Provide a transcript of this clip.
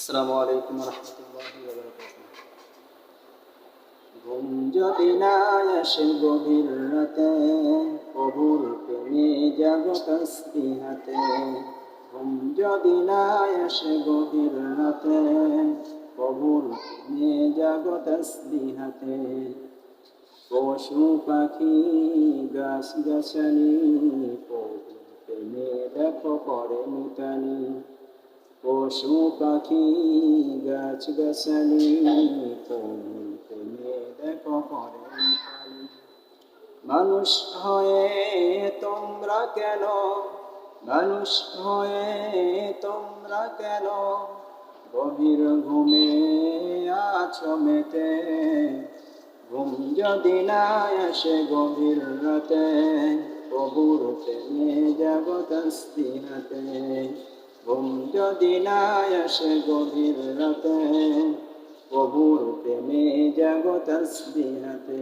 আসসালামু আলাইকুম রহমতুল্লাহি জাগো তসবিহাতে। ঘুম পশু পাখি, গাছ গাছালি কবুর প্রেমে দেখো পরে মিতানি পশু পাখি গাছ গাছালি প্রেমে দেখো পরে মানুষ হয়ে তোমরা কেন? মানুষ হয়ে তোমরা কেন? গভীর ঘুমে আছো মেতে। ঘুম যদি না আসে গভীর রাতে, প্রভুর প্রেমে জগৎ হাতে ঘুম যদি না আসে গভীর রাতে প্রভুর প্রেমে জগৎ হাতে